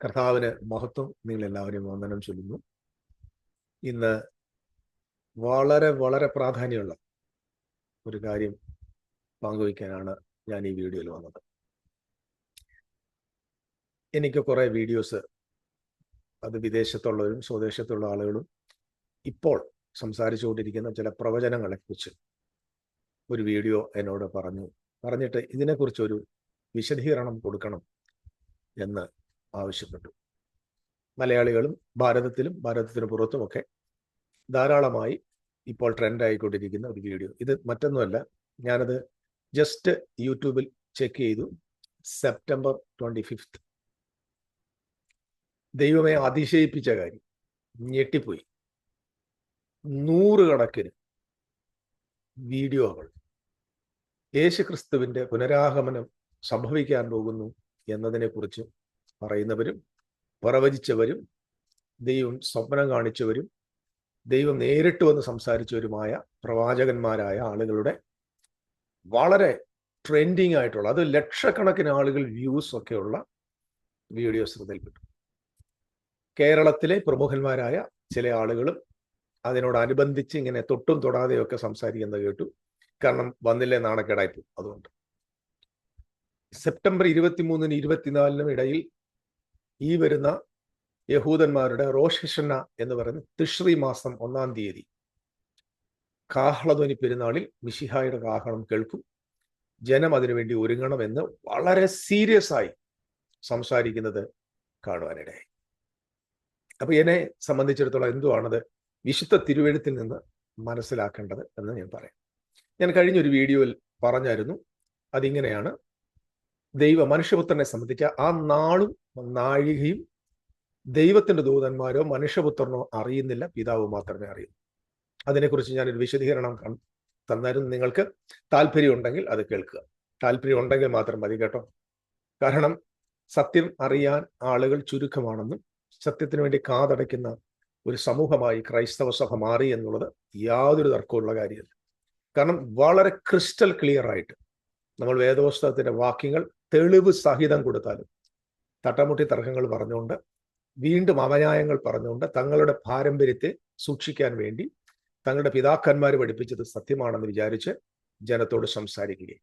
കർത്താവിന് മഹത്വം നിങ്ങൾ എല്ലാവരെയും വന്ദനം ചൊല്ലുന്നു. ഇന്ന് വളരെ വളരെ പ്രാധാന്യമുള്ള ഒരു കാര്യം പങ്കുവയ്ക്കാനാണ് ഞാൻ ഈ വീഡിയോയിൽ വന്നത്. എനിക്ക് കുറേ വീഡിയോസ് അത് വിദേശത്തുള്ളവരും സ്വദേശത്തുള്ള ആളുകളും ഇപ്പോൾ സംസാരിച്ചുകൊണ്ടിരിക്കുന്ന ചില പ്രവചനങ്ങളെക്കുറിച്ച് ഒരു വീഡിയോ എന്നോട് പറഞ്ഞു. പറഞ്ഞിട്ട് ഇതിനെക്കുറിച്ചൊരു വിശദീകരണം കൊടുക്കണം എന്ന് ആവശ്യപ്പെട്ടു. മലയാളികളും ഭാരതത്തിലും ഭാരതത്തിന് പുറത്തുമൊക്കെ ധാരാളമായി ഇപ്പോൾ ട്രെൻഡ് ആയിക്കൊണ്ടിരിക്കുന്ന ഒരു വീഡിയോ ഇത് മറ്റൊന്നുമല്ല ഞാനത് ജസ്റ്റ് യൂട്യൂബിൽ ചെക്ക് ചെയ്തു. സെപ്റ്റംബർ ട്വന്റി ഫിഫ്ത്ത് ദൈവമേ അതിശയിപ്പിച്ച കാര്യം. ഞെട്ടിപ്പോയി. നൂറുകണക്കിന് വീഡിയോകൾ. യേശുക്രിസ്തുവിന്റെ പുനരാഗമനം സംഭവിക്കാൻ പോകുന്നു എന്നതിനെക്കുറിച്ച് പറയുന്നവരും പ്രവചിച്ചവരും ദൈവം സ്വപ്നം കാണിച്ചവരും ദൈവം നേരിട്ട് വന്ന് സംസാരിച്ചവരുമായ പ്രവാചകന്മാരായ ആളുകളുടെ വളരെ ട്രെൻഡിങ് ആയിട്ടുള്ള അത് ലക്ഷക്കണക്കിന് ആളുകൾ വ്യൂസ് ഒക്കെയുള്ള വീഡിയോസ് ശ്രദ്ധയിൽപ്പെട്ടു. കേരളത്തിലെ പ്രമുഖന്മാരായ ചില ആളുകളും അതിനോടനുബന്ധിച്ച് ഇങ്ങനെ തൊട്ടും തൊടാതെയൊക്കെ സംസാരിക്കുന്നത് കേട്ടു. കാരണം വന്നില്ലേ നാണക്കേടായിപ്പോ അതുകൊണ്ട്. സെപ്റ്റംബർ ഇരുപത്തിമൂന്നിന് ഇരുപത്തിനാലിനും ഇടയിൽ ഈ വരുന്ന യഹൂദന്മാരുടെ റോഷന എന്ന് പറയുന്ന തിഷ്രി മാസം ഒന്നാം തീയതി. കാഹളധ്വനി പെരുന്നാളിൽ മിഷിഹായുടെ കാഹളം കേൾക്കും. ജനം അതിനുവേണ്ടി ഒരുങ്ങണമെന്ന് വളരെ സീരിയസ് ആയി സംസാരിക്കുന്നത് കാണുവാനിടയായി. അപ്പൊ എന്നെ സംബന്ധിച്ചിടത്തോളം എന്തുവാണത് വിശുദ്ധ തിരുവഴുത്തിൽ നിന്ന് മനസ്സിലാക്കേണ്ടത് എന്ന് ഞാൻ പറയാം. ഞാൻ കഴിഞ്ഞൊരു വീഡിയോയിൽ പറഞ്ഞായിരുന്നു അതിങ്ങനെയാണ് ദൈവ മനുഷ്യപുത്രനെ സംബന്ധിച്ച് ആ നാളും നാഴികയും ദൈവത്തിന്റെ ദൂതന്മാരോ മനുഷ്യപുത്രനോ അറിയുന്നില്ല. പിതാവ് മാത്രമേ അറിയൂ. അതിനെക്കുറിച്ച് ഞാനൊരു വിശദീകരണം തന്നായിരുന്നു. നിങ്ങൾക്ക് താല്പര്യം ഉണ്ടെങ്കിൽ അത് കേൾക്കുക. താല്പര്യം ഉണ്ടെങ്കിൽ മാത്രം മതി കേട്ടോ. കാരണം സത്യം അറിയാൻ ആളുകൾ ചുരുക്കമാണെന്നും സത്യത്തിന് വേണ്ടി കാതടയ്ക്കുന്ന ഒരു സമൂഹമായി ക്രൈസ്തവ സഭ മാറി എന്നുള്ളത് യാതൊരു തർക്കമുള്ള കാര്യമല്ല. കാരണം വളരെ ക്രിസ്റ്റൽ ക്ലിയർ ആയിട്ട് നമ്മൾ വേദപുസ്തകത്തിന്റെ വാക്യങ്ങൾ തെളിവ് സഹിതം കൊടുത്താലും. തട്ടമുട്ടി തർക്കങ്ങൾ പറഞ്ഞുകൊണ്ട് വീണ്ടും അവന്യായങ്ങൾ പറഞ്ഞുകൊണ്ട് തങ്ങളുടെ പാരമ്പര്യത്തെ സൂക്ഷിക്കാൻ വേണ്ടി തങ്ങളുടെ പിതാക്കന്മാർ പഠിപ്പിച്ചത് സത്യമാണെന്ന് വിചാരിച്ച് ജനത്തോട് സംസാരിക്കുകയും.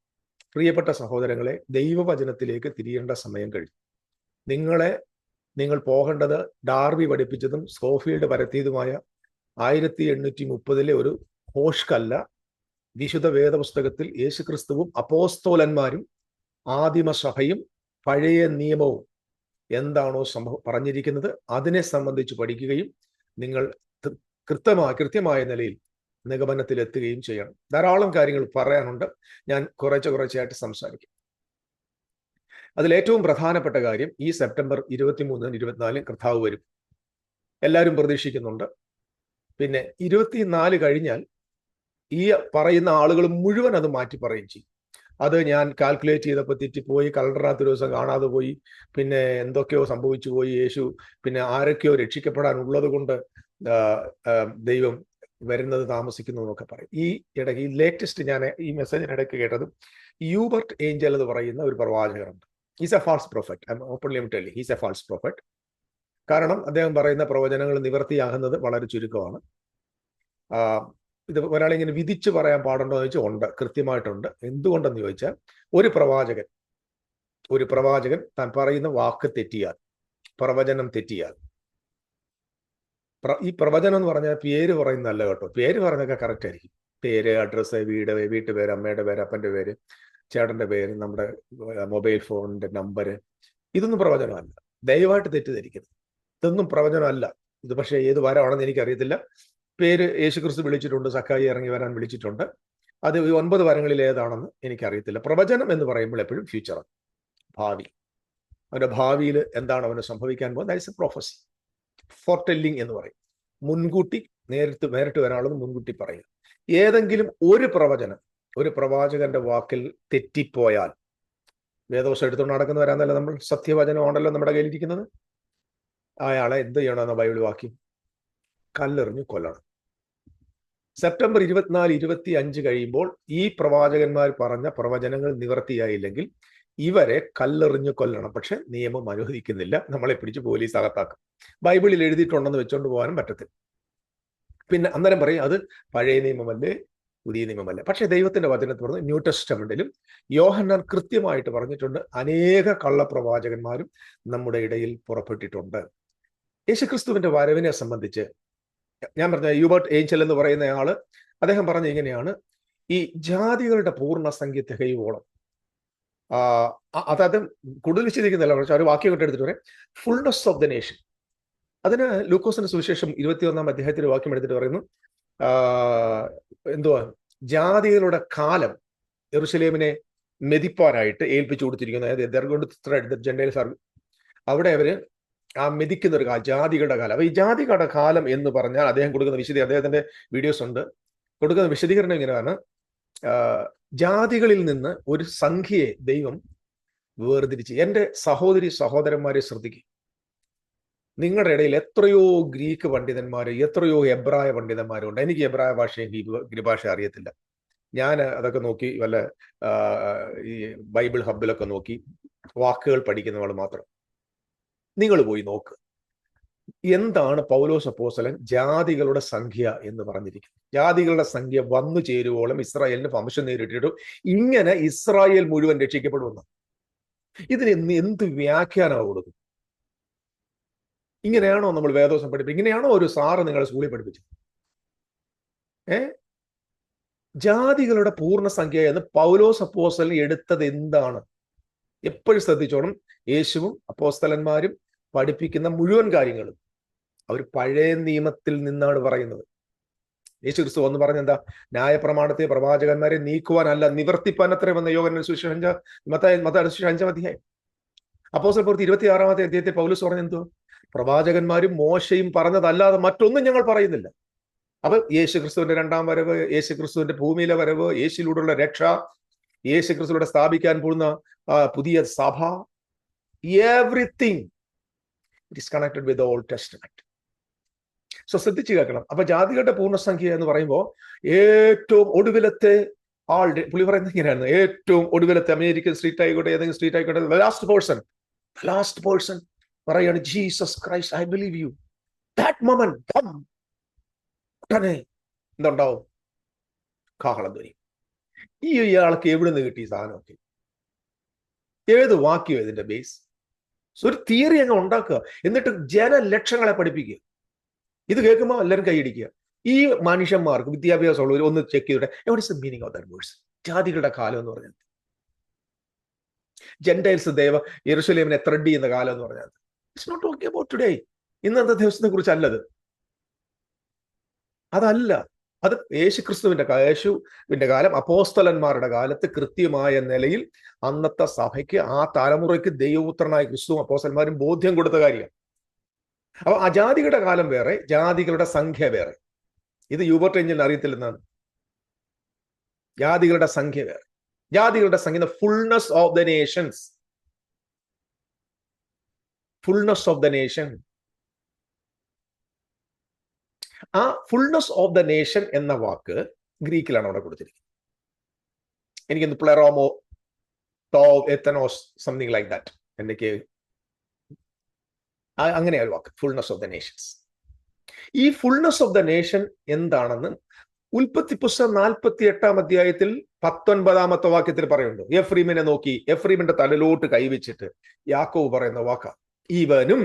പ്രിയപ്പെട്ട സഹോദരങ്ങളെ ദൈവവചനത്തിലേക്ക് തിരിയേണ്ട സമയം കഴിഞ്ഞു. നിങ്ങളെ നിങ്ങൾ പോകേണ്ടത് ഡാർവി പഠിപ്പിച്ചതും സ്കോഫീൽഡ് പരത്തിയതുമായ ആയിരത്തി എണ്ണൂറ്റി മുപ്പതിലെ ഒരു ഹോഷ്കല്ല വിശുദ്ധ വേദപുസ്തകത്തിൽ യേശുക്രിസ്തുവും അപ്പോസ്തോലന്മാരും ആദിമസഭയും പഴയ നിയമവും എന്താണോ സംഭവം പറഞ്ഞിരിക്കുന്നത് അതിനെ സംബന്ധിച്ച് പഠിക്കുകയും നിങ്ങൾ കൃത്യമായ കൃത്യമായ നിലയിൽ നിഗമനത്തിൽ എത്തുകയും ചെയ്യണം. ധാരാളം കാര്യങ്ങൾ പറയാനുണ്ട്. ഞാൻ കുറച്ച് കുറച്ചായിട്ട് സംസാരിക്കും. അതിൽ ഏറ്റവും പ്രധാനപ്പെട്ട കാര്യം ഈ സെപ്റ്റംബർ ഇരുപത്തിമൂന്നിന് ഇരുപത്തിനാലിന് കർത്താവ് വരും. എല്ലാവരും പ്രതീക്ഷിക്കുന്നുണ്ട്. പിന്നെ ഇരുപത്തിനാല് കഴിഞ്ഞാൽ ഈ പറയുന്ന ആളുകൾ മുഴുവൻ അത് മാറ്റി പറയും ചെയ്യും. അത് ഞാൻ കാൽക്കുലേറ്റ് ചെയ്തപ്പോൾ തെറ്റിപ്പോയി കലണ്ടറിനകത്ത് ഒരു ദിവസം കാണാതെ പോയി പിന്നെ എന്തൊക്കെയോ സംഭവിച്ചു പോയി യേശു പിന്നെ ആരൊക്കെയോ രക്ഷിക്കപ്പെടാനുള്ളത് കൊണ്ട് ദൈവം വരുന്നത് താമസിക്കുന്നു എന്നൊക്കെ പറയും. ഈ ഇടയ്ക്ക് ഈ ലേറ്റസ്റ്റ് ഞാൻ ഈ മെസ്സേജിനിടയ്ക്ക് കേട്ടത് യൂബർട്ട് ഏഞ്ചൽ എന്ന് പറയുന്ന ഒരു പ്രവാചകരുണ്ട് he's a false prophet I openly tell he's a false prophet കാരണം അദ്ദേഹം പറയുന്ന പ്രവചനങ്ങൾ നിവർത്തിയാകുന്നത് വളരെ ചുരുക്കമാണ്. ഇത് ഒരാളിങ്ങനെ വിധിച്ചു പറയാൻ പാടുണ്ടോ എന്ന് ചോദിച്ചാൽ ഉണ്ട് കൃത്യമായിട്ടുണ്ട്. എന്തുകൊണ്ടെന്ന് ചോദിച്ചാൽ ഒരു പ്രവാചകൻ ഒരു പ്രവാചകൻ താൻ പറയുന്ന വാക്ക് തെറ്റിയാൽ പ്രവചനം തെറ്റിയാൽ. ഈ പ്രവചനം എന്ന് പറഞ്ഞാൽ പേര് പറയുന്നതല്ല കേട്ടോ. പേര് പറയുന്നതൊക്കെ കറക്റ്റ് ആയിരിക്കും. പേര് അഡ്രസ്സ് വീട് വീട്ടുപേര് അമ്മയുടെ പേര് അപ്പന്റെ പേര് ചേട്ടന്റെ പേര് നമ്മുടെ മൊബൈൽ ഫോണിന്റെ നമ്പർ ഇതൊന്നും പ്രവചനമല്ല. ദയവായിട്ട് തെറ്റിദ്ധരിക്കരുത്. ഇതൊന്നും പ്രവചനമല്ല. ഇത് പക്ഷേ ഏത് വരമാണെന്ന് എനിക്കറിയത്തില്ല. പേര് യേശുക്രിസ്തു വിളിച്ചിട്ടുണ്ട് സക്കായി ഇറങ്ങി വരാൻ വിളിച്ചിട്ടുണ്ട്. അത് ഈ ഒൻപത് വരങ്ങളിൽ ഏതാണെന്ന് എനിക്കറിയത്തില്ല. പ്രവചനം എന്ന് പറയുമ്പോൾ എപ്പോഴും ഫ്യൂച്ചർ ഭാവി. അവന്റെ ഭാവിയിൽ എന്താണ് അവന് സംഭവിക്കാൻ പോകുന്നത്? That's a prophecy foretelling എന്ന് പറയും. മുൻകൂട്ടി നേരിട്ട് നേരിട്ട് വരാനുള്ളത് മുൻകൂട്ടി പറയുക. ഏതെങ്കിലും ഒരു പ്രവചനം ഒരു പ്രവാചകന്റെ വാക്കിൽ തെറ്റിപ്പോയാൽ വേദവശം എടുത്തുകൊണ്ട് നടക്കുന്നവരാന്നല്ല നമ്മൾ സത്യവചനമാണല്ലോ നമ്മുടെ കയ്യിലിരിക്കുന്നത്? അയാളെ എന്ത് ചെയ്യണമെന്ന ബൈബിൾ വാക്യം? കല്ലെറിഞ്ഞു കൊല്ലണം. സെപ്റ്റംബർ ഇരുപത്തിനാല് ഇരുപത്തി അഞ്ച് കഴിയുമ്പോൾ ഈ പ്രവാചകന്മാർ പറഞ്ഞ പ്രവചനങ്ങൾ നിവർത്തിയായില്ലെങ്കിൽ ഇവരെ കല്ലെറിഞ്ഞു കൊല്ലണം. പക്ഷെ നിയമം അനുവദിക്കുന്നില്ല. നമ്മളെ പിടിച്ച് പോലീസ് അകത്താക്കും. ബൈബിളിൽ എഴുതിയിട്ടുണ്ടെന്ന് വെച്ചോണ്ട് പോകാനും പറ്റത്തില്ല. പിന്നെ അന്നേരം പറയും അത് പഴയ നിയമമല്ലേ പുതിയ നിയമമല്ല? പക്ഷേ ദൈവത്തിന്റെ വചനത്തിൽ പറഞ്ഞു ന്യൂ ടെസ്റ്റമെന്റിലും യോഹന്നാൻ കൃത്യമായിട്ട് പറഞ്ഞിട്ടുണ്ട് അനേക കള്ളപ്രവാചകന്മാരും നമ്മുടെ ഇടയിൽ പുറപ്പെട്ടിട്ടുണ്ട്. യേശുക്രിസ്തുവിന്റെ വരവിനെ സംബന്ധിച്ച് ഞാൻ പറഞ്ഞ യൂബർട്ട് ഏഞ്ചൽ എന്ന് പറയുന്ന ആൾ അദ്ദേഹം പറഞ്ഞ ഇങ്ങനെയാണ് ഈ ജാതികളുടെ പൂർണസംഖ്യ തികയുവോളം അതായത് കൂടുതൽ വിശദീകരിക്കുന്നില്ല പക്ഷെ ഒരു വാക്യം കൊണ്ട് എടുത്തിട്ട് പറയാം. ഫുൾനെസ് ഓഫ് ദ നേഷൻ അതിന് ലൂക്കോസിന്റെ സുവിശേഷം ഇരുപത്തിയൊന്നാം അദ്ദേഹത്തിന്റെ വാക്യം എടുത്തിട്ട് പറയുന്നു എന്തുവാ? ജാതികളുടെ കാലം എറുസലേമിനെ മെതിപ്പാനായിട്ട് ഏൽപ്പിച്ചു കൊടുത്തിരിക്കുന്നു. അതായത് ജെൻഡേൽസ് ആർ അവിടെ അവർ ആ മെതിക്കുന്ന ഒരു കാലം ജാതികളുടെ കാലം. അപ്പൊ ഈ ജാതികളുടെ കാലം എന്ന് പറഞ്ഞാൽ അദ്ദേഹം കൊടുക്കുന്ന വിശദീ അദ്ദേഹത്തിന്റെ വീഡിയോസ് ഉണ്ട്. കൊടുക്കുന്ന വിശദീകരണം ഇങ്ങനെയാണ്. ജാതികളിൽ നിന്ന് ഒരു സംഖ്യയെ ദൈവം വേർതിരിച്ച് എന്റെ സഹോദരി സഹോദരന്മാരെ ശ്രദ്ധിക്കും. നിങ്ങളുടെ ഇടയിൽ എത്രയോ ഗ്രീക്ക് പണ്ഡിതന്മാർ എത്രയോ എബ്രായ പണ്ഡിതന്മാരുണ്ട്. എനിക്ക് എബ്രായ ഭാഷയും ഗ്രീക്ക് ഭാഷ അറിയത്തില്ല. ഞാൻ അതൊക്കെ നോക്കി വല്ല ഈ ബൈബിൾ ഹബിലൊക്കെ നോക്കി വാക്കുകൾ പഠിക്കുന്നവൾ മാത്രം. നിങ്ങൾ പോയി നോക്ക്. എന്താണ് പൗലോസ് അപ്പോസലൻ ജാതികളുടെ സംഖ്യ എന്ന് പറഞ്ഞിരിക്കുന്നത്? ജാതികളുടെ സംഖ്യ വന്നു ചേരുവോളം ഇസ്രായേലിന് വംശം നേരിട്ടിട്ടു ഇങ്ങനെ ഇസ്രായേൽ മുഴുവൻ രക്ഷിക്കപ്പെടുമെന്ന്? ഇതിന് എന്ത് വ്യാഖ്യാനമാണ് കൊടുക്കും? ഇങ്ങനെയാണോ നമ്മൾ വേദോസം പഠിപ്പിച്ചത് ഇങ്ങനെയാണോ ഒരു സാറ് നിങ്ങളെ സ്കൂളിൽ പഠിപ്പിച്ചത്? ഏ? ജാതികളുടെ പൂർണസംഖ്യ എന്ന് പൗലോസ് അപ്പോസ്റ്റലൻ എടുത്തത് എന്താണ്? എപ്പോഴും ശ്രദ്ധിച്ചോണം. യേശുവും അപ്പോസ്തലന്മാരും പഠിപ്പിക്കുന്ന മുഴുവൻ കാര്യങ്ങളും അവർ പഴയ നിയമത്തിൽ നിന്നാണ് പറയുന്നത്. യേശു ക്രിസ്തു ഒന്ന് പറഞ്ഞ എന്താ ന്യായപ്രമാണത്തെ പ്രവാചകന്മാരെ നീക്കുവാനല്ല നിവർത്തിപ്പാൻ അത്ര വന്ന യോഗ സുവിശേഷം അഞ്ചാം മത മത അഞ്ചാം അധ്യായം. അപ്പോസൽ പൂർത്തി ഇരുപത്തി ആറാമത്തെ അധ്യായത്തെ പൗലൂസ് പറഞ്ഞ എന്തോ പ്രവാചകന്മാരും മോശയും പറഞ്ഞതല്ലാതെ മറ്റൊന്നും ഞങ്ങൾ പറയുന്നില്ല. അപ്പൊ യേശു ക്രിസ്തുവിന്റെ രണ്ടാം വരവ് യേശു ക്രിസ്തുവിന്റെ ഭൂമിയിലെ വരവ് യേശുവിലൂടെയുള്ള രക്ഷ യേശു ക്രിസ്തുവിടെ സ്ഥാപിക്കാൻ പോകുന്ന പുതിയ സഭ everything it is connected with Old Testament so ശ്രദ്ധിച്ചു കേൾക്കണം. അപ്പൊ ജാതികളുടെ പൂർണസംഖ്യ എന്ന് പറയുമ്പോൾ ഏറ്റവും ഒടുവിലത്തെ ആളുടെ പുള്ളി പറയുന്നത് ഇങ്ങനെയാണ് ഏറ്റവും ഒടുവിലത്തെ അമേരിക്കൻ സ്ട്രീറ്റ് ആയിക്കോട്ടെ ഏതെങ്കിലും സ്ട്രീറ്റ് ആയിക്കോട്ടെ ലാസ്റ്റ് പേഴ്സൺ ലാസ്റ്റ് പേഴ്സൺ പറയാണ് Jesus Christ I believe you that moment ഉടനെ എന്തുണ്ടാവും? കാഹളം ധ്വനി ഈ ഇയാൾക്ക് എവിടെ നിന്ന് കിട്ടി സാധനമൊക്കെ? ഏത് വാക്യം ഇതിന്റെ ബേസ് ഒരു തിയറി അങ്ങ് ഉണ്ടാക്കുക. എന്നിട്ട് ജനലക്ഷങ്ങളെ പഠിപ്പിക്കുക. ഇത് കേൾക്കുമ്പോൾ എല്ലാവരും കൈയടിക്കുക ഈ മനുഷ്യന്മാർക്ക് വിദ്യാഭ്യാസമുള്ളവർ ഒന്ന് ചെക്ക് ചെയ്തിട്ട്. മീനിങ് ഓഫ് ദാറ്റ് ജാതികളുടെ കാലം എന്ന് പറഞ്ഞത് ജെൻഡൈൽസ് ദേവ യെറുസലേമിനെ ത്രെഡ് ചെയ്യുന്ന കാലം എന്ന് പറഞ്ഞാൽ. It's not okay about today ഇന്നത്തെ ദിവസത്തെ കുറിച്ച് അല്ലത് അതല്ല. അത് യേശു ക്രിസ്തുവിന്റെ യേശുവിന്റെ കാലം അപ്പോസ്തലന്മാരുടെ കാലത്ത് കൃത്യമായ നിലയിൽ അന്നത്തെ സഭയ്ക്ക് ആ തലമുറയ്ക്ക് ദൈവപുത്രനായ ക്രിസ്തു അപ്പോസ്തലന്മാരും ബോധ്യം കൊടുത്ത കാര്യമാണ് അപ്പൊ അജാതികളുടെ കാലം വേറെ ജാതികളുടെ സംഖ്യ വേറെ. ഇത് യൂബർട്ട് എഞ്ചിൻ അറിയത്തില്ലെന്നാണ്. ജാതികളുടെ സംഖ്യ വേറെ. ജാതികളുടെ സംഖ്യ fullness of the nations fullness of the nation ആ ഫുൾനെസ് ഓഫ് ദ നേഷൻ എന്ന വാക്ക് ഗ്രീക്കിലാണ് അവിടെ കൊടുത്തിരിക്കുന്നത്. എനിക്കൊന്ന് പ്ലെറോമോ ടോ എത്തനോസ് സംതിങ് ലൈക്ക് ദാറ്റ് എനിക്ക് അങ്ങനെ ഒരു വാക്ക് ഫുൾനെസ് ഓഫ് ദ നേഷൻസ് ഈ ഫുൾനെസ് ഓഫ് ദ നേഷൻ എന്താണെന്ന് ഉൽപ്പത്തി പുസ്തകം നാൽപ്പത്തി എട്ടാം അധ്യായത്തിൽ പത്തൊൻപതാമത്തെ വാക്യത്തിൽ പറയുന്നുണ്ട്. എഫ്രീമിനെ നോക്കി എഫ്രീമിന്റെ തലലോട്ട് കൈവച്ചിട്ട് യാക്കോവ് പറയുന്ന വാക്ക. ഇവനും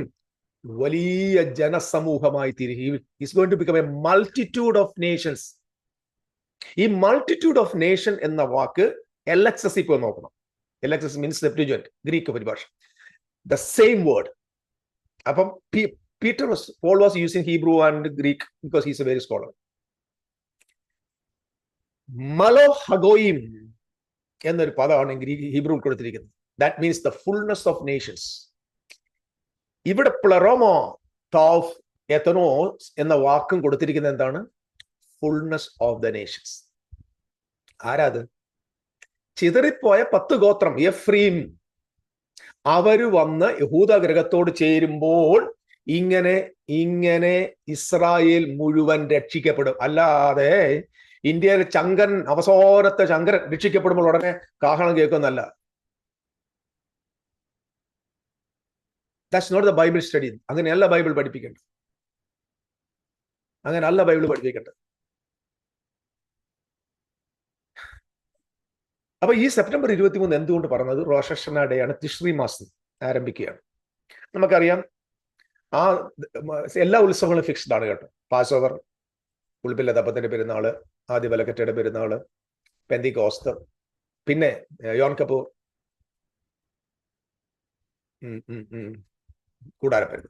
വലിയ ജനസമൂഹമായി തിരികെ. Is to become a multitude of nations ഈ മൾട്ടിറ്റ്യൂഡ് ഓഫ് നേഷൻ എന്ന വാക്ക് എൽ എക്സ് എസ് ഇപ്പോൾ നോക്കണം. L X S means Greek പരിഭാഷ. ദ സെയിം വേർഡ് അപ്പം Peter Paul was using Hebrew and Greek because he's a very scholar മലോ ഹഗോയിം എന്നൊരു പദമാണ് ഗ്രീക്ക് ഹീബ്രുവിൽ കൊടുത്തിരിക്കുന്നത് that means the fullness of nations ഇവിടെ പ്ലറോമോ ടോഫ് എത്തനോ എന്ന വാക്കും കൊടുത്തിരിക്കുന്നത് എന്താണ്? ഫുൾനെസ് ഓഫ് ദ നേഷൻസ് ആരാത് ചിതറിപ്പോയ പത്ത് ഗോത്രം എഫ്രീം അവർ വന്ന് യഹൂദ ഗ്രഹത്തോട് ചേരുമ്പോൾ ഇങ്ങനെ ഇങ്ങനെ ഇസ്രായേൽ മുഴുവൻ രക്ഷിക്കപ്പെടും. അല്ലാതെ ഇന്ത്യയിലെ ചങ്കൻ അവസാനത്തെ ചങ്കൻ രക്ഷിക്കപ്പെടുമ്പോൾ ഉടനെ കാഹളം കേൾക്കുന്നല്ല that's not the Bible study അങ്ങനെയല്ല ബൈബിൾ പഠിപ്പിക്കേണ്ടത് അങ്ങനെയല്ല ബൈബിൾ പഠിപ്പിക്കേണ്ടത് അപ്പൊ ഈ സെപ്റ്റംബർ ഇരുപത്തിമൂന്ന് എന്തുകൊണ്ട് പറഞ്ഞത്? റോഷന ഡേ ആണ്. തിശ്രീ മാസം ആരംഭിക്കുകയാണ്. നമുക്കറിയാം ആ എല്ലാ ഉത്സവങ്ങളും ഫിക്സ്ഡ് ആണ് കേട്ടോ. പാസ് ഓവർ ഉൾപ്പില്ല തപ്പത്തിന്റെ പെരുന്നാൾ ആദ്യ വലക്കറ്റയുടെ പെരുന്നാൾ പെന്തി കോസ്തർ പിന്നെ യോൺ കപൂർ കൂടാരപ്പരുത്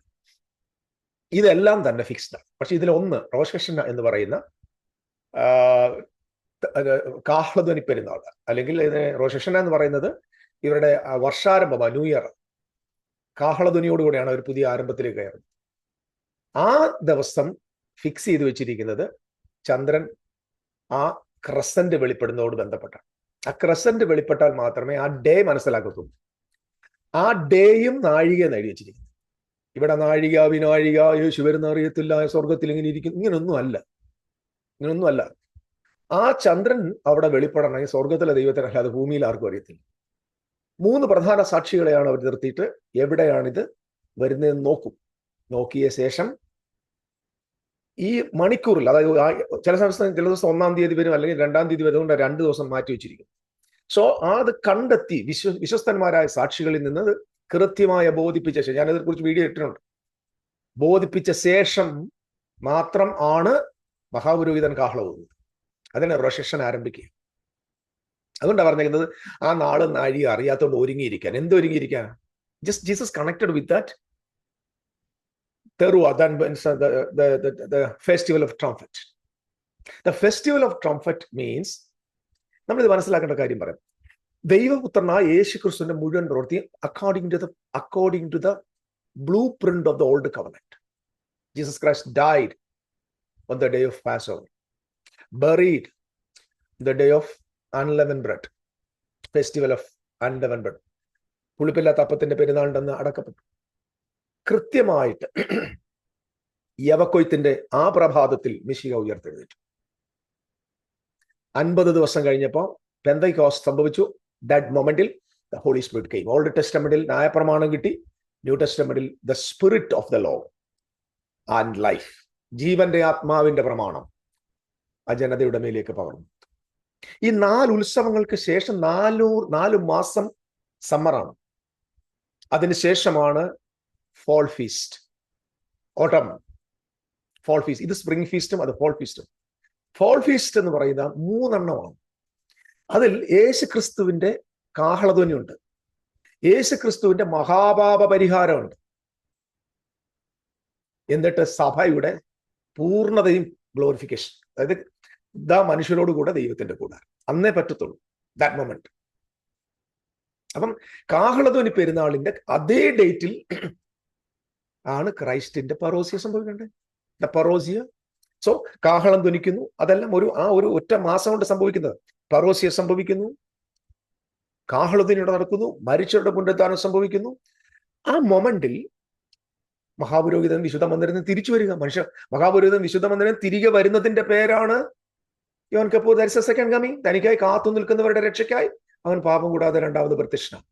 ഇതെല്ലാം തന്നെ ഫിക്സ്ഡ് ആണ്. പക്ഷെ ഇതിലൊന്ന് റോഷകൃഷ്ണ എന്ന് പറയുന്ന കാഹ്ളധ്വനി പെരുന്നാൾ അല്ലെങ്കിൽ ഇതിന് റോഷന എന്ന് പറയുന്നത് ഇവരുടെ വർഷാരംഭമാണ് ന്യൂ ഇയർ കാഹളധ്വനിയോടുകൂടിയാണ് അവർ പുതിയ ആരംഭത്തിലേക്ക് കയറുന്നത്. ആ ദിവസം ഫിക്സ് ചെയ്ത് വെച്ചിരിക്കുന്നത് ചന്ദ്രൻ ആ ക്രസന്റ് വെളിപ്പെടുന്നതോട് ബന്ധപ്പെട്ടാണ്. ആ ക്രസന്റ് വെളിപ്പെട്ടാൽ മാത്രമേ ആ ഡേ മനസ്സിലാക്കത്തുള്ളൂ. ആ ഡേയും നാഴിക നേടി വെച്ചിരിക്കുന്നു ഇവിടെ നാഴിക വിനാഴിക യേശു വരുന്ന അറിയത്തില്ല സ്വർഗത്തിൽ ഇങ്ങനെ ഇരിക്കും. ഇങ്ങനൊന്നും അല്ല. ഇങ്ങനൊന്നും അല്ല. ആ ചന്ദ്രൻ അവിടെ വെളിപ്പെടണമെങ്കിൽ സ്വർഗത്തിലെ ദൈവത്തിന് അല്ലാതെ ഭൂമിയിൽ ആർക്കും അറിയത്തില്ല. മൂന്ന് പ്രധാന സാക്ഷികളെയാണ് അവർ നിർത്തിയിട്ട് എവിടെയാണിത് വരുന്നതെന്ന് നോക്കും. നോക്കിയ ശേഷം ഈ മണിക്കൂറിൽ അതായത് ചില സംസ്ഥാനം ചില ദിവസം ഒന്നാം തീയതി വരും അല്ലെങ്കിൽ രണ്ടാം തീയതി വരുന്നുണ്ട് രണ്ട് ദിവസം മാറ്റി വെച്ചിരിക്കും സോ അത് കണ്ടെത്തി വിശ്വ വിശ്വസ്തന്മാരായ സാക്ഷികളിൽ നിന്ന് കൃത്യമായ ബോധിപ്പിച്ച ശേഷം ഞാനതിനെ കുറിച്ച് വീഡിയോ ഇട്ടിട്ടുണ്ട്. ബോധിപ്പിച്ച ശേഷം മാത്രം ആണ് മഹാപുരോഹിതൻ കാഹള പോകുന്നത് അതിനെ റൊഷഷൻ ആരംഭിക്കുക. അതുകൊണ്ടാണ് പറഞ്ഞിരിക്കുന്നത് ആ നാൾ നാഴി അറിയാത്തോണ്ട് ഒരുങ്ങിയിരിക്കാൻ. എന്തൊരുങ്ങിയിരിക്കാൻ just Jesus connected with that തെറു അതൻ festival of trumpet the festival of trumpet means നമ്മളിത് മനസ്സിലാക്കേണ്ട കാര്യം പറയാം. ദൈവപുത്രനായ യേശു ക്രിസ്തുവിന്റെ മുഴുവൻ പ്രവൃത്തി according to the according to the blueprint of the old covenant Jesus Christ died on the day of Passover buried the day of unleavened bread festival of unleavened bread പുളിപ്പില്ലാത്ത അപ്പത്തിന്റെ പെരുന്നാളുണ്ടെന്ന് അടക്കപ്പെട്ടു. കൃത്യമായിട്ട് യവക്കൊയ്ത്തിന്റെ ആ പ്രഭാതത്തിൽ മിശിക ഉയർത്തെഴുന്നേറ്റു. അൻപത് ദിവസം കഴിഞ്ഞപ്പോൾ പെന്തൈക്കോസ് സംഭവിച്ചു. That മൊമെന്റിൽ the Holy Spirit came old ടെസ്റ്റമെന്റിൽ ന്യായപ്രമാണം കിട്ടി. New ടെസ്റ്റമെന്റിൽ the spirit of the law and life ജീവന്റെ ആത്മാവിന്റെ പ്രമാണം ആ ജനതയുടെ മേലേക്ക് പകർന്നു. ഈ നാല് ഉത്സവങ്ങൾക്ക് ശേഷം നാലൂ നാല് മാസം സമ്മറാണ് അതിനുശേഷമാണ് fall feast autumn fall feast ഇത് സ്പ്രിംഗ് ഫീസ്റ്റും അത് ഫോൾ ഫീസ്റ്റും ഫോൾ ഫീസ്റ്റ് എന്ന് പറയുന്ന മൂന്നെണ്ണമാണ്. അതിൽ യേശു ക്രിസ്തുവിന്റെ കാഹളധ്വനിയുണ്ട്. യേശു ക്രിസ്തുവിന്റെ മഹാപാപ പരിഹാരമുണ്ട് എന്നിട്ട് സഭയുടെ പൂർണതയും ഗ്ലോറിഫിക്കേഷൻ അതായത് ഇതാ മനുഷ്യരോട് കൂടെ ദൈവത്തിന്റെ കൂടെ. അന്നേ പറ്റത്തുള്ളൂ. ദാറ്റ് മൊമെന്റ് അപ്പം കാഹളധ്വനി പെരുന്നാളിന്റെ അതേ ഡേറ്റിൽ ആണ് ക്രൈസ്റ്റിന്റെ പറോസിയ സംഭവിക്കേണ്ടത്. ദ പറോസിയ സോ കാഹളം ധ്വനിക്കുന്നു. അതെല്ലാം ഒരു ആ ഒരു ഒറ്റ മാസം കൊണ്ട് സംഭവിക്കുന്നത്. പറോസിയ സംഭവിക്കുന്നു. കാഹളധ്വനിയുടെ നടക്കുന്നു. മരിച്ചവരുടെ പുനരുദ്ധാനം സംഭവിക്കുന്നു. ആ മൊമെന്റിൽ മഹാപുരോഹിതൻ വിശുദ്ധ മന്ദിരത്തിൽ തിരിച്ചു വരിക. മനുഷ്യ മഹാപുരോഹിതൻ വിശുദ്ധ മന്ദിരം തിരികെ വരുന്നതിന്റെ പേരാണ് യോൻ കപ്പൂർ ദരിസ സെക്കൻഡ് കമ്മി തനിക്കായി കാത്തു നിൽക്കുന്നവരുടെ രക്ഷയ്ക്കായി അവൻ പാപം കൂടാതെ രണ്ടാമത് പ്രത്യക്ഷനാണ്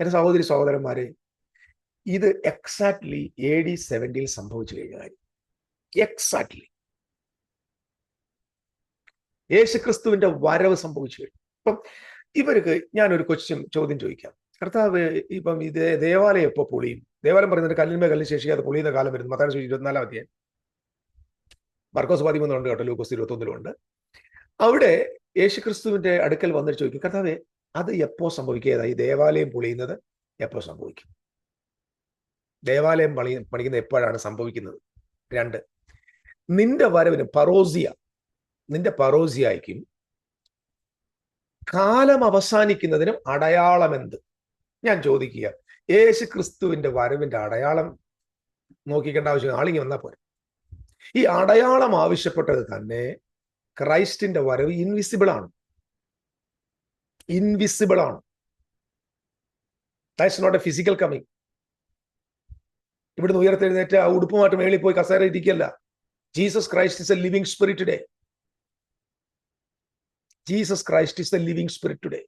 എന്റെ സഹോദരി സഹോദരന്മാരെ ഇത് എക്സാക്ട്ലി എ ഡി സെവന്റിയിൽ സംഭവിച്ചു കഴിഞ്ഞ കാര്യം. എക്സാക്ട്ലി യേശുക്രിസ്തുവിന്റെ വരവ് സംഭവിച്ചു കഴിഞ്ഞു. ഇപ്പം ഇവർക്ക് ഞാനൊരു കൊച്ചും ചോദ്യം ചോദിക്കാം. കർത്താവ് ഇപ്പം ഇത് ദേവാലയം എപ്പോ പൊളിയും? ദേവാലയം പറയുന്നത് കല്ലിന്മേ കല്ലിന് ശേഷി അത് പൊളിയുന്ന കാലം വരുന്നു. മത്താൻ ഇരുപത്തിനാലാം അധ്യായം. മർക്കോസ് പതിമൂന്നുണ്ട് കേട്ടോ ലൂക്കോസ് ഇരുപത്തൊന്നിലുണ്ട് അവിടെ യേശുക്രിസ്തുവിന്റെ അടുക്കൽ വന്നിട്ട് ചോദിക്കും കർത്താവെ അത് എപ്പോ സംഭവിക്കുക? ദേവാലയം പൊളിയുന്നത് എപ്പോ സംഭവിക്കും? ദേവാലയം പണി പണിക്കുന്നത് എപ്പോഴാണ് സംഭവിക്കുന്നത്? രണ്ട് നിന്റെ വരവിന് പറോസിയ നിന്റെ പറോസിയായിക്കും കാലം അവസാനിക്കുന്നതിനും അടയാളം എന്ത് ഞാൻ ചോദിക്കുക. യേശു ക്രിസ്തുവിന്റെ വരവിന്റെ അടയാളം നോക്കിക്കേണ്ട ആവശ്യം ആളിങ്ങി വന്നാൽ പോരെ. ഈ അടയാളം ആവശ്യപ്പെട്ടത് തന്നെ ക്രൈസ്റ്റിന്റെ വരവ് ഇൻവിസിബിൾ ആണ് ഇൻവിസിബിൾ ആണ് that's not a physical coming ഇവിടുന്ന് ഉയർത്തെഴുന്നേറ്റ് ആ ഉടുപ്പുമായിട്ട് മേളിൽ പോയി കസേര ഇരിക്കല്ല Jesus Christ is a living spirit today Jesus Christ is the living spirit today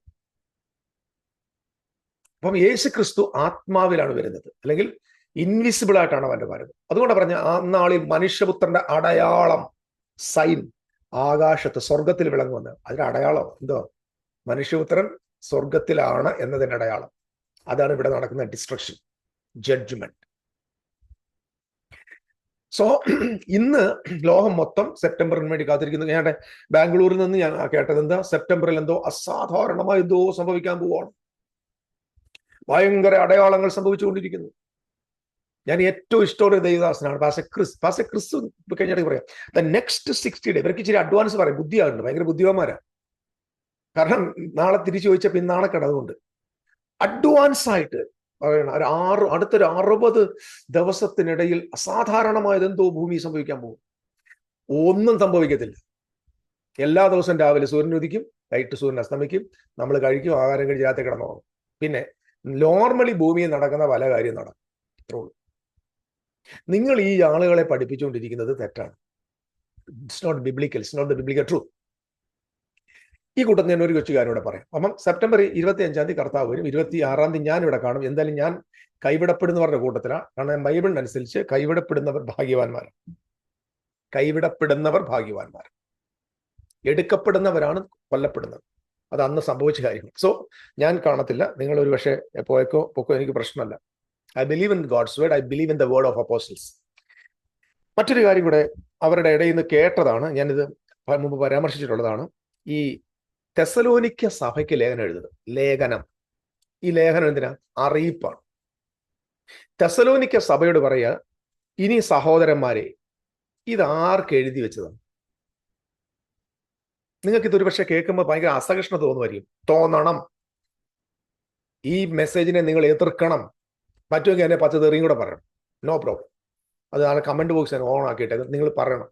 അപ്പം യേശു ക്രിസ്തു ആത്മാവിലാണ് വരുന്നത്. അല്ലെങ്കിൽ ഇൻവിസിബിൾ ആയിട്ടാണ് അവന്റെ വരവ് അതുകൊണ്ട് പറഞ്ഞ ആ നാളിൽ മനുഷ്യപുത്രന്റെ അടയാളം സൈൻ ആകാശത്ത് സ്വർഗത്തിൽ വിളങ്ങുമെന്ന്. അതിന്റെ അടയാളം എന്തോ? മനുഷ്യപുത്രൻ സ്വർഗത്തിലാണ് എന്നതിന്റെ അടയാളം. അതാണ് ഇവിടെ നടക്കുന്ന ഡിസ്ട്രക്ഷൻ ജഡ്ജ്മെന്റ് സോ ഇന്ന് ലോകം മൊത്തം സെപ്റ്റംബറിന് വേണ്ടി കാത്തിരിക്കുന്നു. ഞാൻ ബാംഗ്ലൂരിൽ നിന്ന് ഞാൻ കേട്ടത് എന്താ? സെപ്റ്റംബറിൽ എന്തോ അസാധാരണമായ എന്തോ സംഭവിക്കാൻ പോവാണ്. ഭയങ്കര അടയാളങ്ങൾ സംഭവിച്ചുകൊണ്ടിരിക്കുന്നു. ഞാൻ ഏറ്റവും ഇഷ്ടമുള്ള ദൈവദാസനാണ് പാസ ക്രിസ് പാസ ക്രിസ് കഴിഞ്ഞിടയ്ക്ക് പറയാം. ദ നെക്സ്റ്റ് സിക്സ്റ്റി ഡേ ഇവർക്ക് ഇച്ചിരി അഡ്വാൻസ് പറയും. ബുദ്ധിയാകുന്നുണ്ട് ഭയങ്കര ബുദ്ധിമാന്മാരാ. കാരണം നാളെ തിരിച്ചു ചോദിച്ചപ്പോൾ പിന്നാളെ കിടന്നുകൊണ്ട് അഡ്വാൻസ് ആയിട്ട് പറയണം. ഒരു ആറ് അടുത്തൊരു അറുപത് ദിവസത്തിനിടയിൽ അസാധാരണമായത് എന്തോ ഭൂമി സംഭവിക്കാൻ പോകും. ഒന്നും സംഭവിക്കത്തില്ല. എല്ലാ ദിവസവും രാവിലെ സൂര്യൻ ഉദിക്കും വൈകിട്ട് സൂര്യൻ അസ്തമിക്കും നമ്മൾ കഴിക്കും ആഹാരം കഴിച്ച് രാത്രി കിടന്നു പോകും പിന്നെ നോർമലി ഭൂമിയിൽ നടക്കുന്ന പല കാര്യം നടക്കും. ഇത്രേ ഉള്ളൂ. നിങ്ങൾ ഈ ആളുകളെ പഠിപ്പിച്ചുകൊണ്ടിരിക്കുന്നത് തെറ്റാണ്. It's not biblical it's not the biblical true ഈ കൂട്ടത്തിൽ ഞാൻ ഒരു കൊച്ചുകാരോടെ പറയാം. അപ്പം സെപ്റ്റംബർ ഇരുപത്തി അഞ്ചാം തീയതി കർത്താവ് വരും. ഇരുപത്തി ആറാം തീയതി ഞാൻ ഇവിടെ കാണും. എന്തായാലും ഞാൻ കൈവിടപ്പെടുന്ന പറഞ്ഞ കൂട്ടത്തിലാണ് കാരണം ബൈബിളിനനുസരിച്ച് കൈവിടപ്പെടുന്നവർ ഭാഗ്യവാന്മാരാണ് കൈവിടപ്പെടുന്നവർ ഭാഗ്യവാന്മാർ എടുക്കപ്പെടുന്നവരാണ് കൊല്ലപ്പെടുന്നത്. അത് അന്ന് സംഭവിച്ച കാര്യങ്ങൾ. സോ ഞാൻ കാണത്തില്ല. നിങ്ങൾ ഒരു പക്ഷേ പോയക്കോ പൊക്കോ എനിക്ക് പ്രശ്നമല്ല. I believe in God's word I believe in the word of apostles മറ്റൊരു കാര്യം കൂടെ അവരുടെ ഇടയിൽ നിന്ന് കേട്ടതാണ്. ഞാനിത് മുമ്പ് പരാമർശിച്ചിട്ടുള്ളതാണ്. ഈ തെസലോനിക്ക സഭയ്ക്ക് ലേഖനം എഴുതുന്നത് ലേഖനം. ഈ ലേഖനം എന്തിനാ? അറിയിപ്പാണ്. തെസലോനിക്ക സഭയോട് പറയുക ഇനി സഹോദരന്മാരെ ഇത് ആർക്ക് എഴുതി വെച്ചതാണ്? നിങ്ങൾക്ക് ഇത് ഒരുപക്ഷെ കേൾക്കുമ്പോൾ ഭയങ്കര അസഹിഷ്ണു തോന്നുമായിരിക്കും. തോന്നണം. ഈ മെസ്സേജിനെ നിങ്ങൾ എതിർക്കണം. പറ്റുമെങ്കിൽ എന്നെ പത്ത് തെറിയും കൂടെ പറയണം. No problem. അത് ആ കമന്റ് ബോക്സ് ഞാൻ ഓൺ ആക്കിയിട്ട് നിങ്ങൾ പറയണം.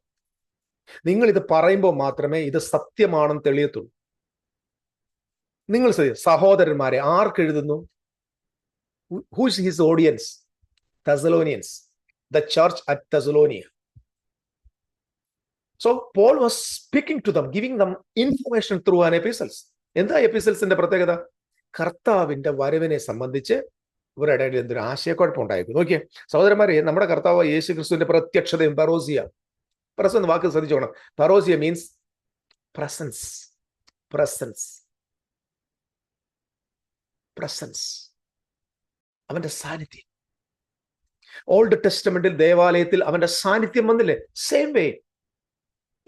നിങ്ങൾ ഇത് പറയുമ്പോൾ മാത്രമേ ഇത് സത്യമാണെന്ന് തെളിയത്തുള്ളൂ. നിങ്ങൾ സഹോദരന്മാരെ ആർക്ക് എഴുതുന്നു who's his audience Thessalonians the church at Thessalonica so Paul was speaking to them giving them information through an epistles എന്താ എപ്പിസൽസിന്റെ പ്രത്യേകത? കർത്താവിന്റെ വരവിനെ സംബന്ധിച്ച് ഇവരുടെ ഇടയിൽ എന്തൊരു ആശയക്കുഴപ്പം ഉണ്ടായിരിക്കും നോക്കിയേ സഹോദരന്മാരെ നമ്മുടെ കർത്താവ് യേശു ക്രിസ്തുവിന്റെ പ്രത്യക്ഷതയും പറോസിയ പ്രസൻസ് വാക്ക് ശ്രദ്ധിച്ചോണം പറോസിയ മീൻസ് പ്രസൻസ് പ്രസൻസ് പ്രസൻസ് അവന്റെ സാന്നിധ്യം. ഓൾഡ് ടെസ്റ്റമെന്റിൽ ദേവാലയത്തിൽ അവന്റെ സാന്നിധ്യം വന്നില്ലേ? സെയിം വേ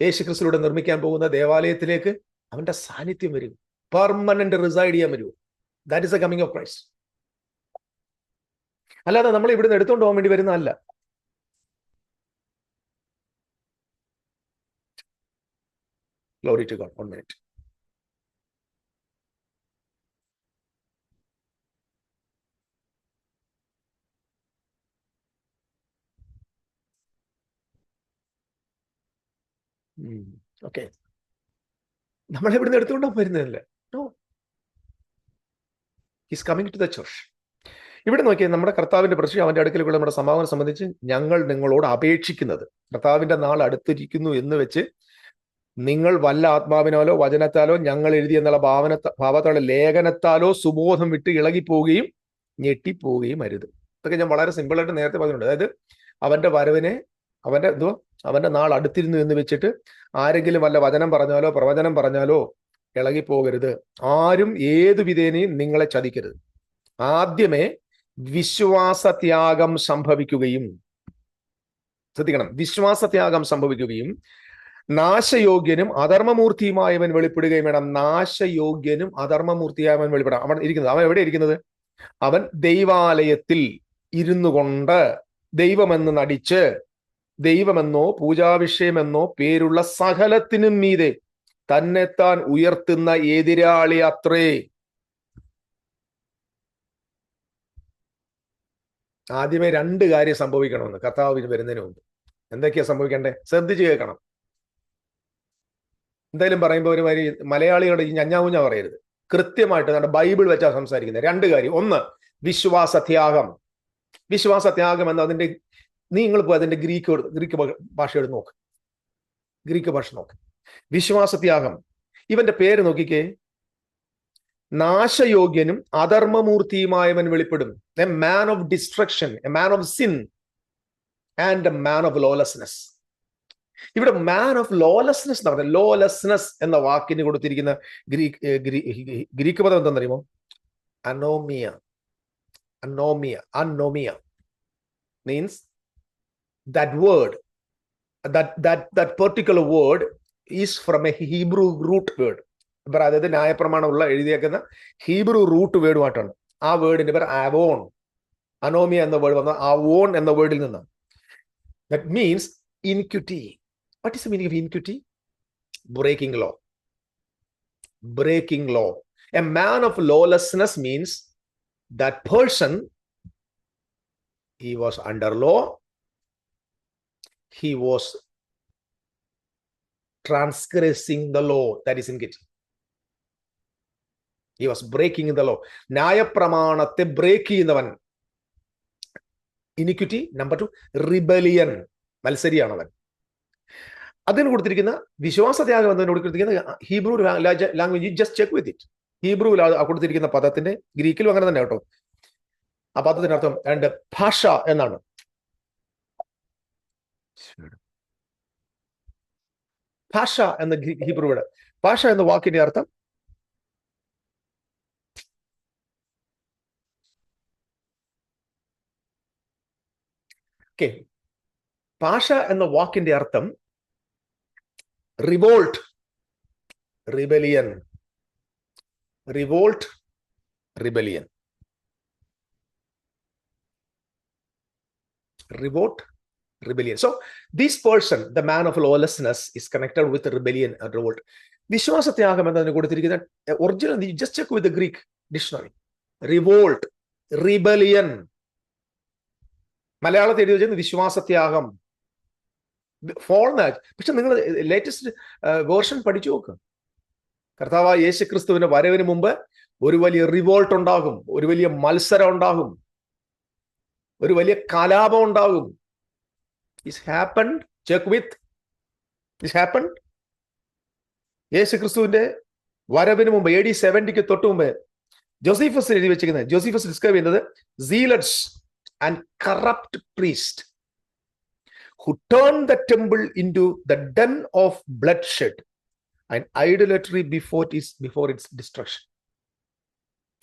യേശു ക്രിസ്തുവിടെ നിർമ്മിക്കാൻ പോകുന്ന ദേവാലയത്തിലേക്ക് അവന്റെ സാന്നിധ്യം വരും. പെർമനന്റ് റിസൈഡ് ചെയ്യാൻ വരുമോ that is a coming of Christ അല്ലാതെ നമ്മൾ ഇവിടുന്ന് എടുത്തുകൊണ്ട് പോകാൻ വേണ്ടി വരുന്നതല്ല. Glory to God one minute. Okay. ഇവിടുന്ന് എടുത്തുകൊണ്ടാണ് വരുന്നതല്ലേ? No his coming to the church ഇവിടെ നോക്കിയാൽ നമ്മുടെ കർത്താവിന്റെ പ്രശ്നം അവന്റെ അടുക്കലുള്ള നമ്മുടെ സമാപനം സംബന്ധിച്ച് ഞങ്ങൾ നിങ്ങളോട് അപേക്ഷിക്കുന്നത്. കർത്താവിന്റെ നാൾ അടുത്തിരിക്കുന്നു എന്ന് വെച്ച് നിങ്ങൾ വല്ല ആത്മാവിനാലോ വചനത്താലോ ഞങ്ങൾ എഴുതി എന്നുള്ള ഭാവന ഭാവത്താലോ ലേഖനത്താലോ സുബോധം വിട്ട് ഇളകിപ്പോവുകയും ഞെട്ടിപ്പോവുകയും അരുത്. അതൊക്കെ ഞാൻ വളരെ സിമ്പിളായിട്ട് നേരത്തെ പറഞ്ഞിട്ടുണ്ട്. അതായത് അവന്റെ വരവിനെ അവന്റെ എന്തോ അവന്റെ നാൾ അടുത്തിരുന്നു എന്ന് വെച്ചിട്ട് ആരെങ്കിലും വല്ല വചനം പറഞ്ഞാലോ പ്രവചനം പറഞ്ഞാലോ ഇളകിപ്പോകരുത്. ആരും ഏതു വിധേനയും നിങ്ങളെ ചതിക്കരുത്. ആദ്യമേ വിശ്വാസത്യാഗം സംഭവിക്കുകയും ശ്രദ്ധിക്കണം. വിശ്വാസത്യാഗം സംഭവിക്കുകയും നാശയോഗ്യനും അധർമ്മമൂർത്തിയുമായവൻ വെളിപ്പെടുകയും വേണം. നാശയോഗ്യനും അധർമ്മമൂർത്തിയായവൻ വെളിപ്പെടാം അവൻ ഇരിക്കുന്നത്. അവൻ എവിടെ ഇരിക്കുന്നത്? അവൻ ദൈവാലയത്തിൽ ഇരുന്നു കൊണ്ട് ദൈവമെന്ന് നടിച്ച് ദൈവമെന്നോ പൂജാവിഷയമെന്നോ പേരുള്ള സകലത്തിനും മീതെ തന്നെത്താൻ ഉയർത്തുന്ന എതിരാളി അത്രേ. ആദ്യമേ രണ്ട് കാര്യം സംഭവിക്കണമെന്ന് കർത്താവിന് വരുന്നതിന് മുമ്പ്. എന്തൊക്കെയാ സംഭവിക്കണ്ടേ? ശ്രദ്ധിച്ച് കേൾക്കണം. എന്തായാലും പറയുമ്പോൾ ഒരു മാതിരി മലയാളികളുടെ ഈ ഞഞ്ഞാവുഞ്ഞ പറയരുത്. കൃത്യമായിട്ട് നമ്മുടെ ബൈബിൾ വെച്ചാണ് സംസാരിക്കുന്നത്. രണ്ട് കാര്യം. ഒന്ന് വിശ്വാസത്യാഗം. വിശ്വാസത്യാഗം എന്ന അതിന്റെ നിങ്ങൾ പോയി അതിന്റെ ഗ്രീക്ക് ഗ്രീക്ക് ഭാഷ എടുത്ത് നോക്ക്. ഗ്രീക്ക് ഭാഷ നോക്ക്. വിശ്വാസത്യാഗം. ഇവന്റെ പേര് നോക്കിക്കേ. നാശയോഗ്യനും അധർമ്മമൂർത്തിയുമായവൻ വെളിപ്പെടും. A man of destruction a man of sin and a man of lawlessness ഇവിടെ മാൻ ഓഫ് ലോലെസ്നെസ് എന്ന് പറഞ്ഞ ലോലെസ്നെസ് എന്ന വാക്കിന് കൊടുത്തിരിക്കുന്ന ഗ്രീക്ക് ഗ്രീക്ക് പദം എന്താണെന്നറിയുമോ? അനോമിയ അനോമിയ അനോമിയ means that word that that that particular word is from a Hebrew root word. അതായത് ന്യായപ്രമാണമുള്ള എഴുതിയേക്കുന്ന ഹീബ്രു റൂട്ട് വേർഡുമായിട്ടാണ് ആ വേർഡിന്റെ പേര് അവോൺ അനോമിയ എന്ന വേർഡ് വന്ന അവോൺ എന്ന വേർഡിൽ നിന്നാണ് that means iniquity what is meaning of iniquity breaking law breaking law a man of lawlessness means that person he was under law he was transgressing the law that is in it he was breaking the law. ന്യായപ്രമാണത്തെ break ചെയ്യുന്നവൻ. Iniquity number two rebellion മത്സരിയാണ് അവൻ അതിന് കൊടുത്തിരിക്കുന്ന വിശ്വാസത്യാഗം എന്നതിന് കൊടുത്തിരിക്കുന്ന Hebrew language just check with it Hebrew കൊടുത്തിരിക്കുന്ന പദത്തിന്റെ ഗ്രീക്കിലും അങ്ങനെ തന്നെ കേട്ടോ. ആ പദത്തിന്റെ അർത്ഥം രണ്ട് ഭാഷ എന്നാണ്. ഭാഷ എന്ന ഹീബ്രുവിടെ ഭാഷ എന്ന വാക്കിന്റെ അർത്ഥം ഭാഷ എന്ന വാക്കിന്റെ അർത്ഥം revolt rebellion revolt rebellion revolt, rebellion. So this person, the man of lawlessness, is connected with rebellion and revolt. വിശ്വാസത്യാഗം എന്നതിന് കൊടുത്തിരിക്കുന്ന original just check with Greek dictionary revolt rebellion മലയാളത്തിൽ എഴുതി വെച്ചത് വിശ്വാസത്യാഗം. ഫോൾ പക്ഷെ നിങ്ങൾ ലേറ്റസ്റ്റ് വേർഷൻ പഠിച്ചു നോക്ക്. കർത്താവ് യേശു ക്രിസ്തുവിന്റെ വരവിന് മുമ്പ് ഒരു വലിയ റിവോൾട്ട് ഉണ്ടാകും ഒരു വലിയ മത്സരം ഉണ്ടാകും ഒരു വലിയ കലാപം ഉണ്ടാകും. Is happen check with is happen യേശു ക്രിസ്തുവിന്റെ വരവിന് മുമ്പ് എ ഡി സെവന്റിക്ക് തൊട്ട് മുമ്പ് ജോസീഫസ് എഴുതി വെച്ചിരിക്കുന്നത്. ജോസീഫസ് ഡിസ്കവർ ചെയ്യുന്നത് zealots and corrupt priest who turn the temple into the den of bloodshed and idolatry before its before its destruction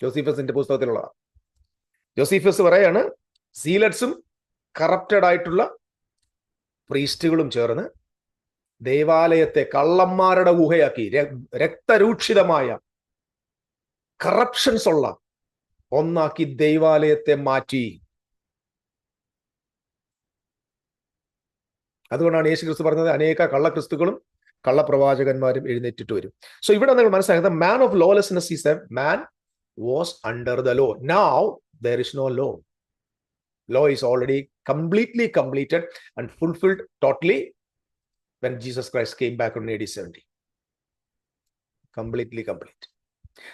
ജോസീഫസിന്റെ പുസ്തകത്തിലുള്ളതാണ്. Josephus പറയാണ് സീലറ്റ്സും കറപ്റ്റഡ് ആയിട്ടുള്ള പ്രീസ്റ്റുകളും ചേർന്ന് ദേവാലയത്തെ കള്ളന്മാരുടെ ഗുഹയാക്കി രക്തരൂക്ഷിതമായ കറപ്ഷൻസ് ഉള്ള ഒന്നാക്കി ദൈവാലയത്തെ മാറ്റി. അതുകൊണ്ടാണ് യേശു ക്രിസ്തു പറഞ്ഞത് അനേക കള്ളക്രിസ്തുക്കളും കള്ളപ്രവാചകന്മാരും എഴുന്നേറ്റിട്ട് വരും. സോ ഇവിടെ നിങ്ങൾ മനസ്സിലാക്കുന്നത് man of lawlessness is a man was under the law now there is no law law is already completely completed and fulfilled totally when Jesus Christ came back on AD 70. Completely complete.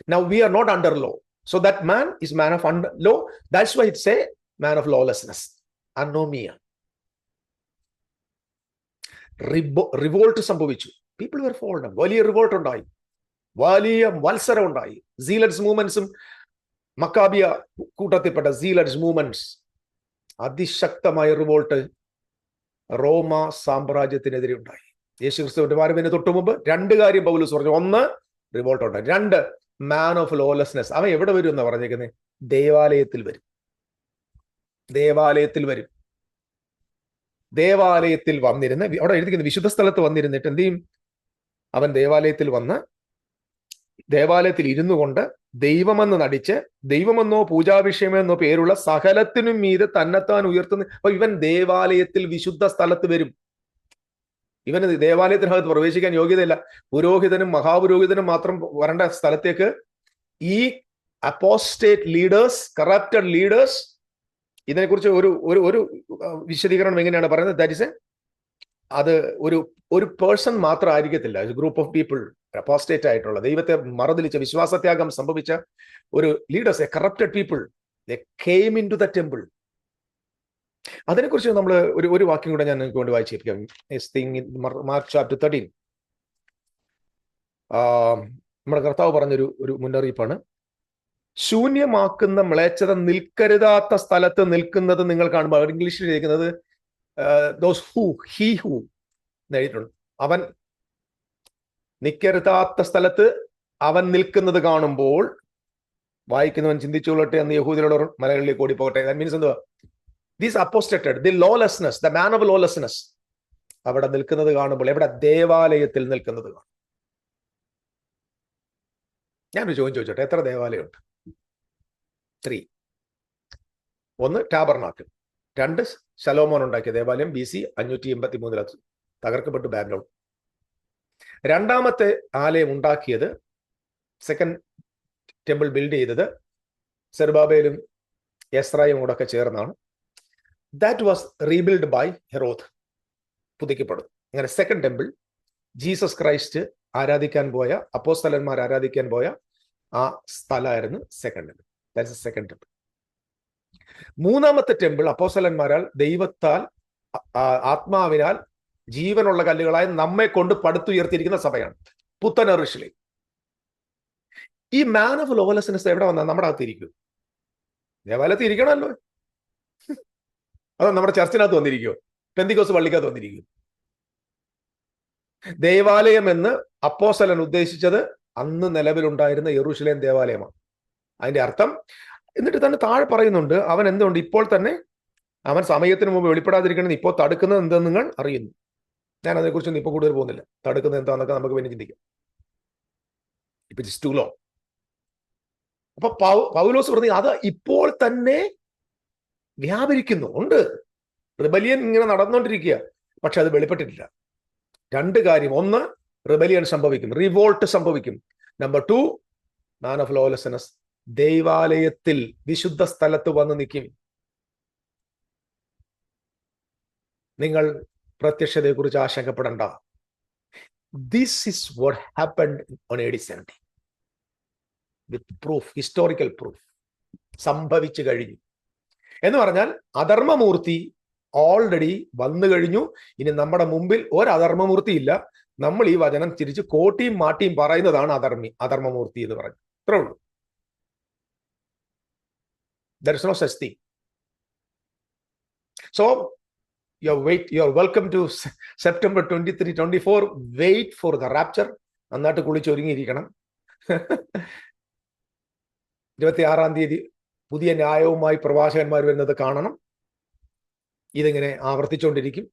Now we are not under law. So that man is man of under law. That's why it's a man of lawlessness. Anomia. Revolt സംഭവിച്ചു people were fold വലിയ revolt ഉണ്ടായി വലിയ മത്സരം ഉണ്ടായി സീലറ്റ്സ് മൂവ്മെന്റ്സും മക്കാബിയ കൂട്ടത്തിൽപ്പെട്ട സീലറ്റ്സ് movements അതിശക്തമായ revolt റോമ സാമ്രാജ്യത്തിനെതിരെ ഉണ്ടായി. യേശു ക്രിസ്തുവിന്റെ വരവിന് തൊട്ടു മുമ്പ് രണ്ട് കാര്യം പൗലൂസ് പറഞ്ഞു. ഒന്ന് റിവോൾട്ട് ഉണ്ടായി. രണ്ട് മാൻ ഓഫ് ലോലെസ്നെസ് അവൻ എവിടെ വരും എന്നാ പറഞ്ഞേക്കുന്നത് ദേവാലയത്തിൽ വരും. ദേവാലയത്തിൽ വരും. ദേവാലയത്തിൽ വന്നിരുന്ന് അവിടെ എഴുതിക്കുന്നത് വിശുദ്ധ സ്ഥലത്ത് വന്നിരുന്നിട്ട് എന്ത് ചെയ്യും? അവൻ ദേവാലയത്തിൽ വന്ന് ദേവാലയത്തിൽ ഇരുന്നു കൊണ്ട് ദൈവമെന്ന് നടിച്ച് ദൈവമെന്നോ പൂജാവിഷയമെന്നോ പേരുള്ള സകലത്തിനും മീതെ തന്നെത്താൻ ഉയർത്തുന്ന അപ്പൊ ഇവൻ ദേവാലയത്തിൽ വിശുദ്ധ സ്ഥലത്ത് വരും. ഇവന് ദേവാലയത്തിനകത്ത് പ്രവേശിക്കാൻ യോഗ്യതയില്ല. പുരോഹിതനും മഹാപുരോഹിതനും മാത്രം വരേണ്ട സ്ഥലത്തേക്ക് ഈ അപ്പോസ്റ്റേറ്റ് ലീഡേഴ്സ് കറപ്റ്റഡ് ലീഡേഴ്സ് ഇതിനെക്കുറിച്ച് ഒരു ഒരു വിശദീകരണം എങ്ങനെയാണ് പറയുന്നത്? ദാറ്റ് ഇസ് എ അത് ഒരു ഒരു പേഴ്സൺ മാത്രം ആയിരിക്കത്തില്ല ഗ്രൂപ്പ് ഓഫ് പീപ്പിൾ അപ്പോസ്റ്റേറ്റ് ആയിട്ടുള്ള ദൈവത്തെ മറന്നിലിച്ച വിശ്വാസത്യാഗം സംഭവിച്ച ഒരു leaders a corrupted people came into the temple അതിനെക്കുറിച്ച് നമ്മൾ ഒരു ഒരു വാക്യം കൂടെ ഞാൻ നിങ്ങൾക്ക് കൊണ്ട് വായിച്ചിരിക്കാം മാർക്ക് ചാപ്റ്റർ തേർട്ടീൻ നമ്മുടെ കർത്താവ് പറഞ്ഞൊരു ഒരു മുന്നറിയിപ്പാണ്. ശൂന്യമാക്കുന്ന മ്ലേച്ഛത നിൽക്കരുതാത്ത സ്ഥലത്ത് നിൽക്കുന്നത് നിങ്ങൾ കാണുമ്പോൾ ഇംഗ്ലീഷിൽ എഴുതിയിരിക്കുന്നത് ദോസ് ഹൂ ഹീ ഹൂ എഴുതിയിട്ടുണ്ട് അവൻ നിൽക്കരുതാത്ത സ്ഥലത്ത് അവൻ നിൽക്കുന്നത് കാണുമ്പോൾ വായിക്കുന്നവൻ ചിന്തിച്ചുകൊള്ളട്ടെ എന്ന് യഹൂദികളുടെ മലകളിലേക്ക് ഓടിപ്പോകട്ടെ. ദാറ്റ് മീൻസ് എന്തുവാ? These apostated the lawlessness the man of lawlessness അവിടെ നിൽക്കുന്നത് കാണുമ്പോൾ എവിടെ? ദേവാലയത്തിൽ നിൽക്കുന്നത് കാണും. ഞാനൊരു ചോദ്യം ചോദിച്ചോട്ടെ? എത്ര ദേവാലയമുണ്ട്? ത്രീ ഒന്ന് ടാബർനാക്കിൾ രണ്ട് ശലോമോൻ ഉണ്ടാക്കിയ ദേവാലയം ബി സി അഞ്ഞൂറ്റി എൺപത്തി മൂന്നിൽ തകർക്കപ്പെട്ടു ബാബ്ലോൺ. രണ്ടാമത്തെ ആലയം ഉണ്ടാക്കിയത് സെക്കൻഡ് ടെമ്പിൾ ബിൽഡ് ചെയ്തത് സെർബാബയിലും എസ്രായും കൂടെ ഒക്കെ ചേർന്നാണ്. That was rebuild by Herod പുതുക്കപ്പെടും. അങ്ങനെ സെക്കൻഡ് ടെമ്പിൾ ജീസസ് ക്രൈസ്റ്റ് ആരാധിക്കാൻ പോയ അപ്പോസ്തലന്മാർ ആരാധിക്കാൻ പോയ ആ സ്ഥലമായിരുന്നു second temple that's second temple മൂന്നാമത്തെ ടെമ്പിൾ അപ്പോസലന്മാരാൽ ദൈവത്താൽ ആത്മാവിനാൽ ജീവനുള്ള കല്ലുകളായി നമ്മെ കൊണ്ട് പടുത്തുയർത്തിയിരിക്കുന്ന സഭയാണ്. പുത്തൻ ഋഷിലി ഈ മാൻ ഓഫ് ലോവലസ്നെസ് എവിടെ വന്നാൽ നമ്മുടെ അകത്ത് ഇരിക്കും ദേവാലയത്തിൽ ഇരിക്കണമല്ലോ അതോ നമ്മുടെ ചർച്ചിനകത്ത് വന്നിരിക്കുമോ പെന്തിക്കോസ് പള്ളിക്കകത്ത് വന്നിരിക്കും. ദേവാലയം എന്ന് അപ്പോസലൻ ഉദ്ദേശിച്ചത് അന്ന് നിലവിലുണ്ടായിരുന്ന യെറൂഷലേം ദേവാലയമാണ്. അതിന്റെ അർത്ഥം എന്നിട്ട് തന്നെ താഴെ പറയുന്നുണ്ട് അവൻ എന്തുകൊണ്ട് ഇപ്പോൾ തന്നെ അവൻ സമയത്തിന് മുമ്പ് വെളിപ്പെടാതിരിക്കണമെന്ന് ഇപ്പോൾ തടുക്കുന്നത് എന്തെന്ന് നിങ്ങൾ അറിയുന്നു. ഞാൻ അതിനെക്കുറിച്ചൊന്നും ഇപ്പോൾ കൂടുതൽ പോകുന്നില്ല. തടുക്കുന്നത് എന്താണെന്നൊക്കെ നമുക്ക് പിന്നെ ചിന്തിക്കാം. ഇപ്പൊ ജസ്റ്റ് ടു ലോ അപ്പൊ പൗലോസ് പറഞ്ഞു അത് ഇപ്പോൾ തന്നെ വ്യാപരിക്കുന്നു. ഉണ്ട്. റിബലിയൻ ഇങ്ങനെ നടന്നുകൊണ്ടിരിക്കുക പക്ഷെ അത് വെളിപ്പെട്ടിട്ടില്ല. രണ്ട് കാര്യം. ഒന്ന് റിബലിയൻ സംഭവിക്കും റിവോൾട്ട് സംഭവിക്കും number two man of lawlessness ദൈവാലയത്തിൽ വിശുദ്ധ സ്ഥലത്ത് വന്ന് നിൽക്കും. നിങ്ങൾ പ്രത്യക്ഷതയെക്കുറിച്ച് ആശങ്കപ്പെടണ്ട. This is what happened on A D seventy with proof historical proof സംഭവിച്ചു കഴിഞ്ഞു. എന്ന് പറഞ്ഞാൽ അധർമ്മമൂർത്തി ഓൾറെഡി വന്നു കഴിഞ്ഞു. ഇനി നമ്മുടെ മുമ്പിൽ ഒരു അധർമ്മമൂർത്തി ഇല്ല. നമ്മൾ ഈ വചനം തിരിച്ച് കോട്ടിയും മാട്ടിയും പറയുന്നതാണ് അധർമ്മി അധർമ്മമൂർത്തി എന്ന് പറഞ്ഞു ഇത്രേ ഉള്ളൂ. There is no such so you wait wait, to September twenty three twenty four wait for the rapture നന്നായിട്ട് കുളിച്ചൊരുങ്ങിയിരിക്കണം ഇരുപത്തി ആറാം തീയതി പുതിയ ന്യായവുമായി പ്രവാചകന്മാർ വരുന്നത് കാണണം. ഇതിങ്ങനെ ആവർത്തിച്ചുകൊണ്ടിരിക്കും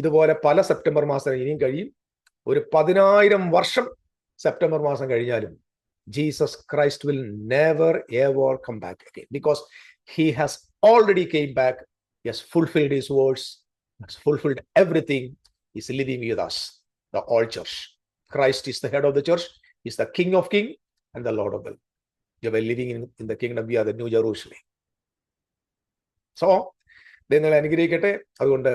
ഇതുപോലെ പല സെപ്റ്റംബർ മാസം ഇനിയും കഴിയും. ഒരു പതിനായിരം വർഷം സെപ്റ്റംബർ മാസം കഴിഞ്ഞാലും Jesus Christ will never ever come back again because he has already came back yes fulfilled his words fulfilled everything, is living with us the all church. Christ is the head of the church he's the king of king and the lord of the you were living in, in the kingdom we are the new jerusalem. So നിങ്ങൾ അനുഗ്രഹിക്കട്ടെ. അതുകൊണ്ട്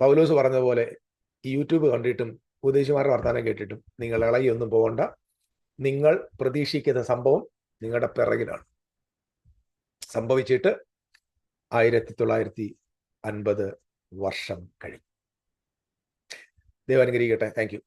പൗലോസ് പറഞ്ഞതുപോലെ ഈ YouTube കണ്ടിട്ടും ഉപദേശിമാരുടെ വർത്തമാനം കേട്ടിട്ടും നിങ്ങൾ ഇളകിയൊന്നും പോകണ്ട. നിങ്ങൾ പ്രതീക്ഷിക്കുന്ന സംഭവം നിങ്ങളുടെ പിറകിലാണ്. സംഭവിച്ചിട്ട് ആയിരത്തി തൊള്ളായിരത്തി അൻപത് വർഷം കഴിഞ്ഞു. ദൈവം അനുഗ്രഹിക്കട്ടെ. Thank you